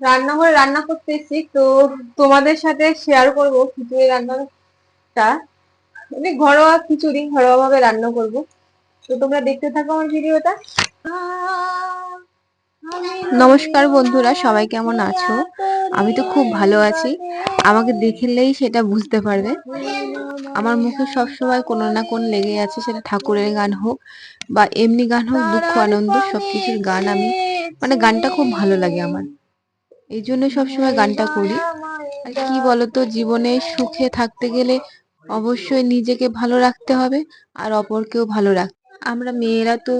রান্নাঘরে রান্না করতেছি, তো তোমাদের সাথে শেয়ার করব খিচুড়ি রান্নাটা। মানে ঘরোয়া খিচুড়ি ঘরোয়া ভাবে রান্না করব। তো তোমরা দেখতে থাকো আমার ভিডিওটা। নমস্কার বন্ধুরা, সবাই কেমন আছো? আমি তো খুব ভালো আছি। আমাকে দেখলেই সেটা বুঝতে পারবে। আমার মুখে সবসময় কোনো না কোন লেগে আছে, সেটা ঠাকুরের গান হোক বা এমনি গান হোক, দুঃখ, আনন্দ, সবকিছুর গান আমি মানে গানটা খুব ভালো লাগে আমার। এই জন্য সবসময় গানটা করি। আর কি বলতো, জীবনে সুখে থাকতে গেলে অবশ্যই নিজেকে ভালো রাখতে হবে আর অপরকেও ভালো রাখ, আমরা মেয়েরা তো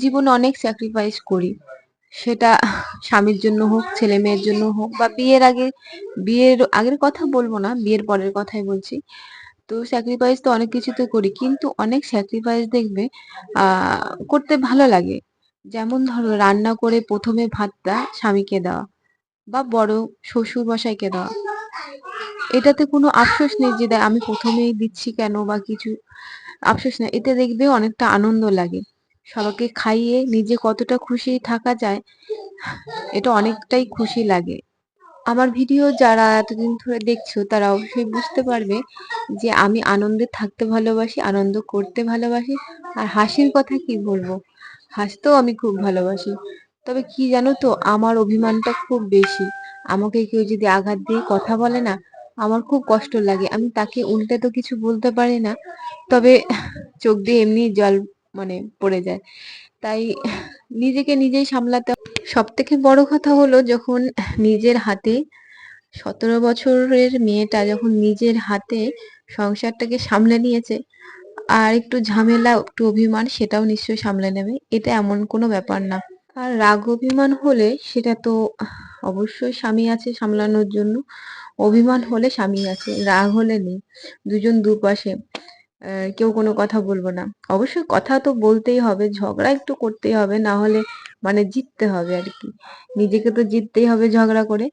জীবনে অনেক স্যাক্রিফাইস করি। সেটা স্বামীর জন্য হোক, ছেলে মেয়ের জন্য হোক বা বিয়ের আগে, বিয়ের আগের কথা বলব না, বিয়ের পরের কথাই বলছি। তো স্যাক্রিফাইস তো অনেক কিছুতে করি, কিন্তু অনেক স্যাক্রিফাইস দেখবে করতে ভালো লাগে। যেমন ধরো রান্না করে প্রথমে ভাতটা স্বামীকে দেওয়া। বা বড় শ্বশুর মশাইকে দেওয়া? এটাতে কোনো আফসোস নেই যে আমি প্রথমেই দিচ্ছি কেন বা কিছু আফসোস নেই। এতে দেখবে অনেকটা আনন্দ লাগে। সবাইকে খাইয়ে নিজে কতটা খুশি থাকা যায়, এটা অনেকটাই খুশি লাগে। আমার ভিডিও যারা এতদিন ধরে দেখছ, তারা অবশ্যই বুঝতে পারবে যে আমি আনন্দে থাকতে ভালোবাসি, আনন্দ করতে ভালোবাসি। আর হাসির কথা কি বলব? হাসতেও আমি খুব ভালোবাসি। তবে কি জানো তো, আমার অভিমানটা খুব বেশি। আমাকে কেউ যদি আঘাত দিয়ে কথা বলে না, আমার খুব কষ্ট লাগে। আমি তাকে উল্টে তো কিছু বলতে পারি না, তবে চোখ দিয়ে এমনি জল মানে পড়ে যায়। তাই নিজেকে নিজেই সামলাতে সব থেকে বড় কথা হলো যখন নিজের হাতে সতেরো বছরের মেয়েটা যখন নিজের হাতে সংসারটাকে সামলে নিয়েছে, আর একটু ঝামেলা, একটু অভিমান সেটাও নিশ্চয়ই সামলে নেবে। এটা এমন কোনো ব্যাপার না। আর রাগ অভিমান হলে সেটা তো অবশ্যই স্বামী আছে সামলানোর জন্য। অভিমান হলে স্বামী আছে, রাগ হলে নেই। দুজন দুপাশে কেউ কোনো কথা বলব না। অবশ্যই কথা তো বলতেই হবে, ঝগড়া একটু করতেই হবে, না হলে মানে জিততে হবে আর কি। নিজেকে তো জিততেই হবে ঝগড়া করে।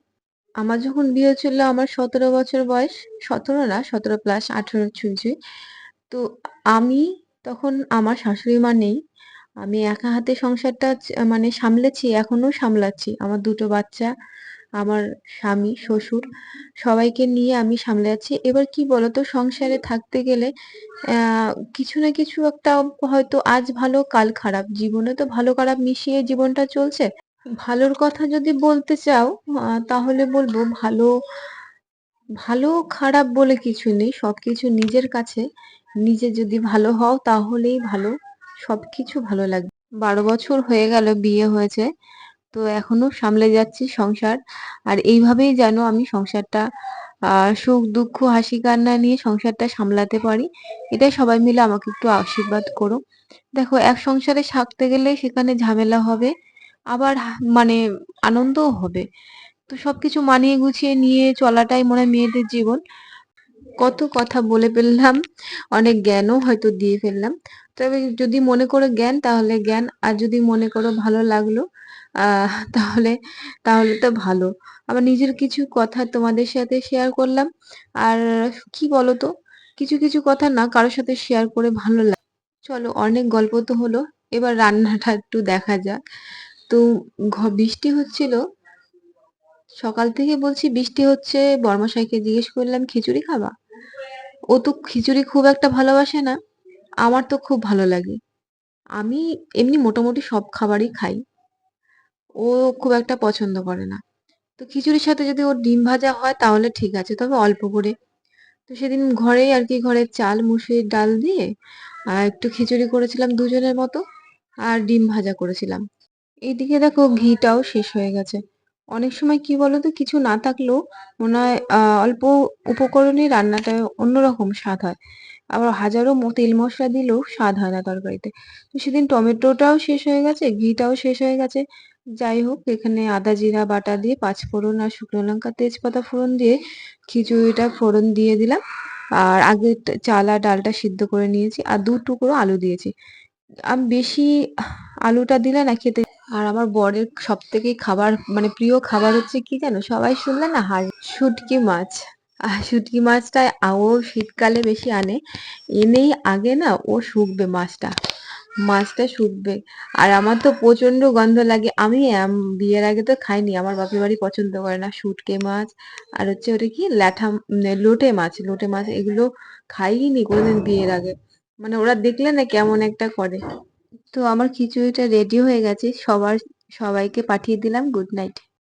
আমার যখন বিয়ে ছিল আমার সতেরো বছর বয়স, সতেরো না, সতেরো প্লাস আঠেরো, ছুঁই ছুঁই। তো আমি তখন, আমার শাশুড়ি মা নেই। আমি একা হাতে সংসারটা মানে সামলেছি এখনও সামলাচ্ছি। আমার দুটো বাচ্চা, আমার স্বামী, শ্বশুর, সবাইকে নিয়ে আমি সামলে আছি। এবার কি বলতো, সংসারে থাকতে গেলে কিছু না কিছু একটা হয়তো আজ ভালো, কাল খারাপ। জীবনে তো ভালো, খারাপ মিশিয়ে জীবনটা চলছে। ভালোর কথা যদি বলতে চাও তাহলে বলব ভালো ভালো, খারাপ বলে কিছু নেই। সবকিছু নিজের কাছে। নিজে যদি ভালো হও, তাহলেই ভালো। সবকিছু ভালো লাগবে। বারো বছর হয়ে গেল, বিয়ে হয়েছে। তো এখনও সামলে যাচ্ছি সংসার। আর এইভাবেই যেন আমি সংসারটা সুখ, দুঃখ, হাসি, কান্না নিয়ে সংসারটা সামলাতে পারি। এটাই সবাই মিলে আমাকে একটু আশীর্বাদ করো দেখো, এক সংসারে থাকতে গেলে সেখানে ঝামেলা হবে, আবার মানে আনন্দও হবে। তো সবকিছু মানিয়ে গুছিয়ে নিয়ে চলাটাই মনে হয় মেয়েদের জীবন। কত কথা বলে ফেললাম, অনেক জ্ঞানও হয়তো দিয়ে ফেললাম। তবে যদি মনে করো জ্ঞান, তাহলে জ্ঞান, আর যদি মনে করো ভালো লাগল তাহলে তাহলে তো ভালো। আবার নিজের কিছু কথা তোমাদের সাথে শেয়ার করলাম, আর কি বলতো, কিছু কিছু কথা না কারোর সাথে শেয়ার করে ভালো লাগে চলো অনেক গল্প তো হলো, এবার রান্নাটা একটু দেখা যাক। তো বৃষ্টি হচ্ছিল, সকাল থেকে বলছি বৃষ্টি হচ্ছে বর্মশাইকে জিজ্ঞেস করলাম, খিচুড়ি খাবা? ও তো খিচুড়ি খুব একটা ভালোবাসে না। আমার তো খুব ভালো লাগে। আমি এমনি মোটামুটি সব খাবারই খাই। ও খুব একটা পছন্দ করে না। তো খিচুড়ির সাথে যদি ওর ডিম ভাজা হয় তাহলে ঠিক আছে, তবে অল্প করে। তো সেদিন ঘরেই আর কি ঘরে চাল, মুসুরির ডাল দিয়ে একটু খিচুড়ি করেছিলাম দুজনের মতো, আর ডিম ভাজা করেছিলাম। এইদিকে দেখো ঘিটাও শেষ হয়ে গেছে। অনেক সময় কি বলতো, কিছু না থাকলেও মনে হয় অল্প উপকরণে রান্নাটা অন্যরকম স্বাদ হয়। আবার হাজারো তেল মশলা দিলেও স্বাদ হয় না তরকারিতে। তো সেদিন টমেটোটাও শেষ হয়ে গেছে, ঘিটাও শেষ হয়ে গেছে। যাই হোক, এখানে আদা জিরা, বাটা দিয়ে পাঁচ ফোড়ন আর শুকনো লঙ্কা, তেজপাতা ফোড়ন দিয়ে খিচুড়িটা ফোড়ন দিয়ে দিলাম। আর আগে চাল আর ডালটা সিদ্ধ করে নিয়েছি। আর দু টুকরো আলু দিয়েছি। আমি, বেশি আলুটা দিলে না খেতে আর আমার বরের সব থেকে খাবার মানে প্রিয় খাবার হচ্ছে কি জানো? সবাই শুনলে না হার শুটকি মাছ। আর শুটকি মাছটা ও শীতকালে বেশি আনে। এনেই আগে না ও শুকবে মাছটা মাছটা শুকবে। আর আমার তো প্রচণ্ড গন্ধ লাগে। আমি বিয়ের আগে তো খাইনি। আমার বাপের বাড়ি পছন্দ করে না শুটকে মাছ। আর হচ্ছে ওটা কি ল্যাঠা উম, লোটে মাছ লোটে মাছ এগুলো খাইনি কোনোদিন বিয়ের আগে। মানে ওরা দেখলে না কেমন একটা করে। তো আমার খিচুড়িটা রেডি হয়ে গেছে। সবার সবাইকে পাঠিয়ে দিলাম। Good night